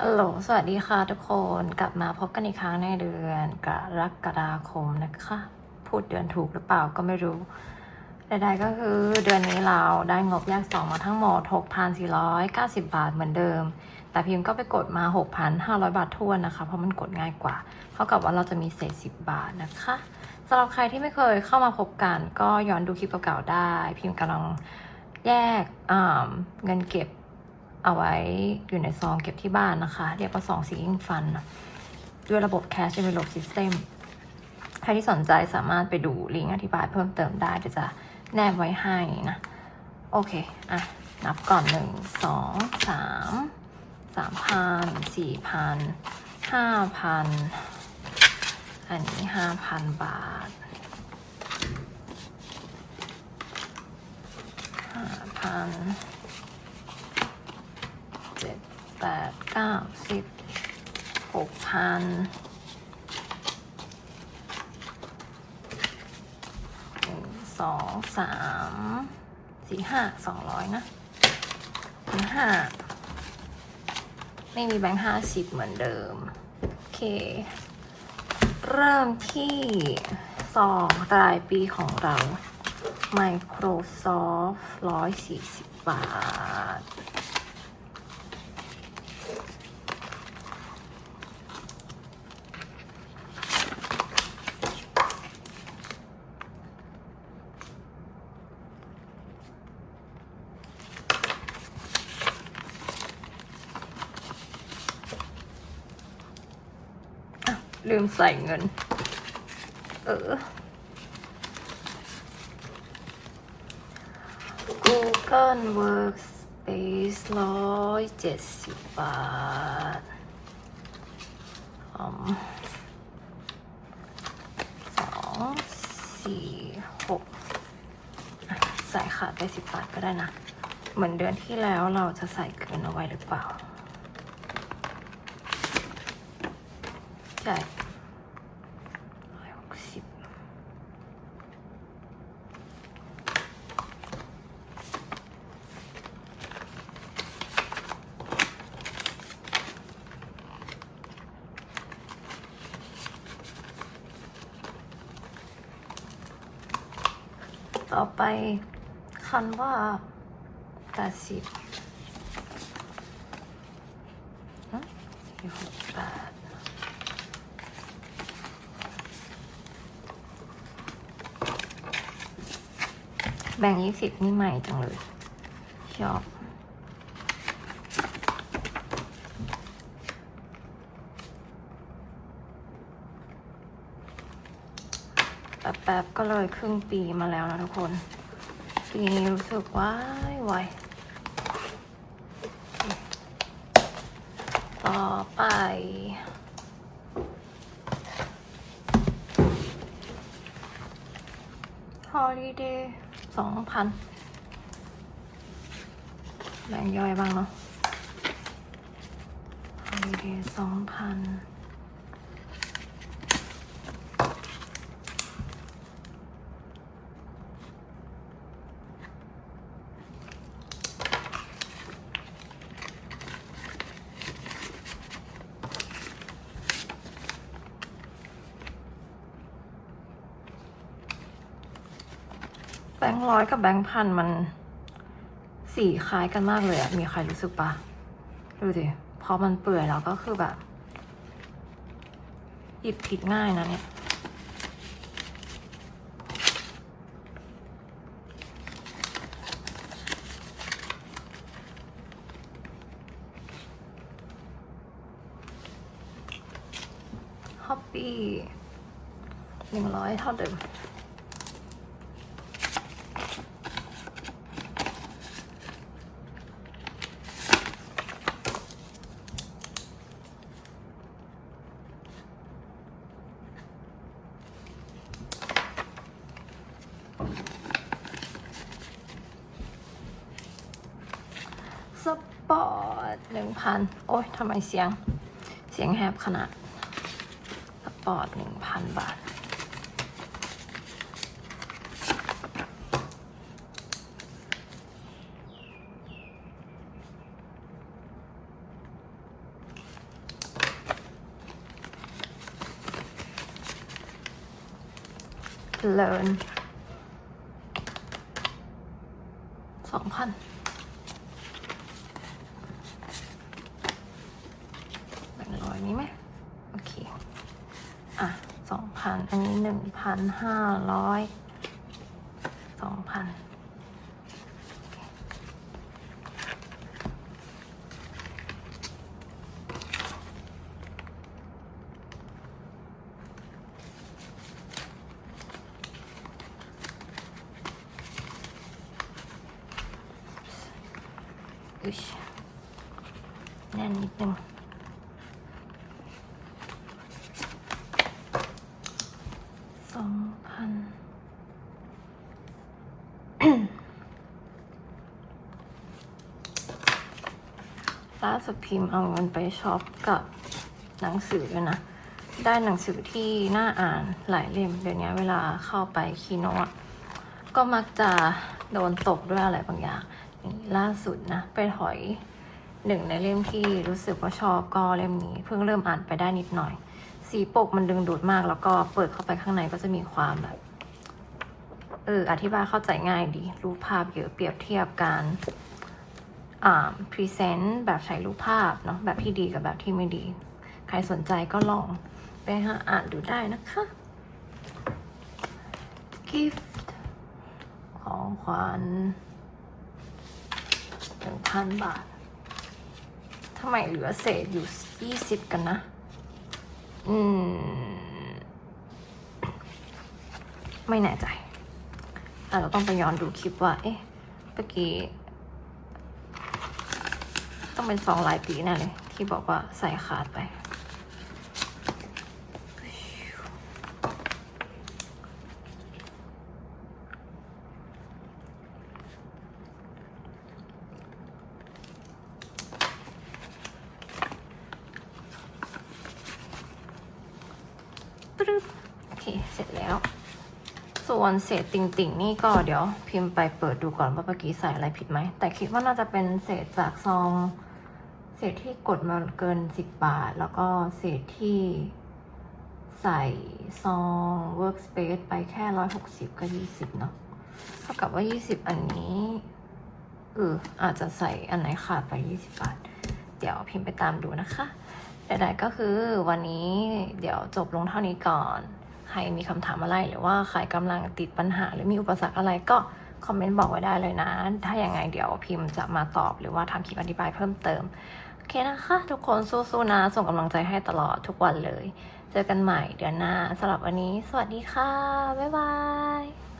ฮัลโหล สวัสดีค่ะทุกคน กลับมาพบกันอีกครั้งในเดือนกรกฎาคมนะคะ พูดเดือนถูกหรือเปล่าก็ไม่รู้ใดๆก็คือเดือนนี้เราได้งบแยกสองมาทั้งหมด 6,490 บาทเหมือนเดิม แต่พิมพ์ก็ไปกดมา 6,500 บาททวนนะคะ เพราะมันกดง่ายกว่า เท่ากับว่าเราจะมีเศษ 10 บาทนะคะสำหรับใครที่ไม่เคยเข้ามาพบกัน ก็ย้อนดูคลิปเก่าๆได้ พิมพ์กำลังแยกเงินเก็บ เอาไว้อยู่ในซองเก็บที่บ้านนะคะ เรียกว่าซองซีอิงฟัน ด้วยระบบ Cash Envelope System ใครที่สนใจสามารถไปดูลิงก์อธิบายเพิ่มเติมได้เดี๋ยวจะแนบไว้ให้นะ โอเค อะ นับก่อนหนึ่งสองสามสามพันสี่พันห้าพันอันนี้ห้าพันบาทห้าพัน แปดเก้าสิบหกพันหนึ่งสองสามสี่ห้าสองร้อยนะแบงห้าไม่มีแบงค์ห้าสิบเหมือนเดิม โอเค เริ่มที่ซองรายปีของเรา Microsoft 140 บาท ลืมใส่เงิน เออ Google Workspace ร้อยเจ็ดสิบบาทสองสี่หกใส่ขาดไปสิบบาทก็ได้นะ เหมือนเดือนที่แล้วเราจะใส่เกินเอาไว้หรือเปล่า ใช่ร้อยหกสิบต่อไปคันว่าแปดสิบฮะสี่หกแปด แบ่งยี่สิบนี่ใหม่จังเลย ชอบแป๊บๆก็เลยครึ่งปีมาแล้วนะทุกคน ปีนี้รู้สึกว่าไวต่อไปฮอลิเดย์ สองพันแบ่งย่อยบ้างเนาะโอเดย์สองพัน บงค์ร้อยกับแบงค์พันมันสีคล้ายกันมากเลยอะมีใครรู้สึกปะดูดิพอมันเปื่อยแล้วก็คือแบบ หยิบผิดง่ายนะเนี่ย ฮอปปี้หนึ่งร้อยเท่าเดิม สปอร์ตหนึ่งพันโอ้ยทำไมเสียง เสียงแหบขนาด สปอร์ตหนึ่งพันบาท เลินสองพันแบ่งร้อยนี้ไหมโอเค อะสองพันอันนี้หนึ่งพันห้าร้อยสองพัน อุ๊ยแน่นนิดนึงสองพันล่าสุดพิมพ์เอาเงินไปช็อปกับหนังสือด้วยนะ ได้หนังสือที่น่าอ่านหลายเล่มเดี๋ยวนี้เวลาเข้าไปคีโนะก็มักจะโดนตกด้วยอะไรบางอย่าง ล่าสุดนะ ไปถอยหนึ่งในเล่มที่รู้สึกว่าชอบก็เล่มนี้ เพิ่งเริ่มอ่านไปได้นิดหน่อย สีปกมันดึงดูดมากแล้วก็เปิดเข้าไปข้างในก็จะมีความแบบเอออธิบายเข้าใจง่ายดี รูปภาพเยอะเปรียบเทียบการอ่าพรีเซนต์แบบใช้รูปภาพเนาะแบบที่ดีกับแบบที่ไม่ดี ใครสนใจก็ลองไปหาอ่านดูได้นะคะ gift ของขวัญ หนึ่งพันบาททำไมเหลือเศษอยู่ยี่สิบกันนะ อืม ไม่แน่ใจอาต้องไปย้อนดูคลิปว่า เอ๊ะเมื่อกี้ ต้องเป็นสองหลายปีแน่เลย ที่บอกว่าใส่ขาดไปบโอ เสร็จแล้ว ส่วนเศษติ่งๆนี่ก็เดี๋ยวพิมพ์ไปเปิดดูก่อนว่าเมื่อกี้ใส่อะไรผิดไหม แต่คิดว่าน่าจะเป็นเศษจากซอง เศษที่กดมาเกินสิบบาท แล้วก็เศษที่ใส่ซอง workspace ไปแค่ร้อยหกสิบก็ยี่สิบเนาะเท่ากับว่ายี่สิบอันนี้เอออาจจะใส่อันไหนขาดไปยี่สิบบาท เดี๋ยวพิมพ์ไปตามดูนะคะใดๆก็คือวันนี้เดี๋ยวจบลงเท่านี้ก่อน ใครมีคำถามอะไรหรือว่าใครกำลังติดปัญหา หรือมีอุปสรรคอะไรก็คอมเมนต์บอกไว้ได้เลยนะ ถ้าอย่างไงเดี๋ยวพิมพ์จะมาตอบหรือว่าทำคลิปอธิบายเพิ่มเติม โอเคนะคะ ทุกคนสู้ๆนะ ส่งกำลังใจให้ตลอดทุกวันเลย เจอกันใหม่เดือนหน้าสำหรับวันนี้ สวัสดีค่ะ บ๊ายบาย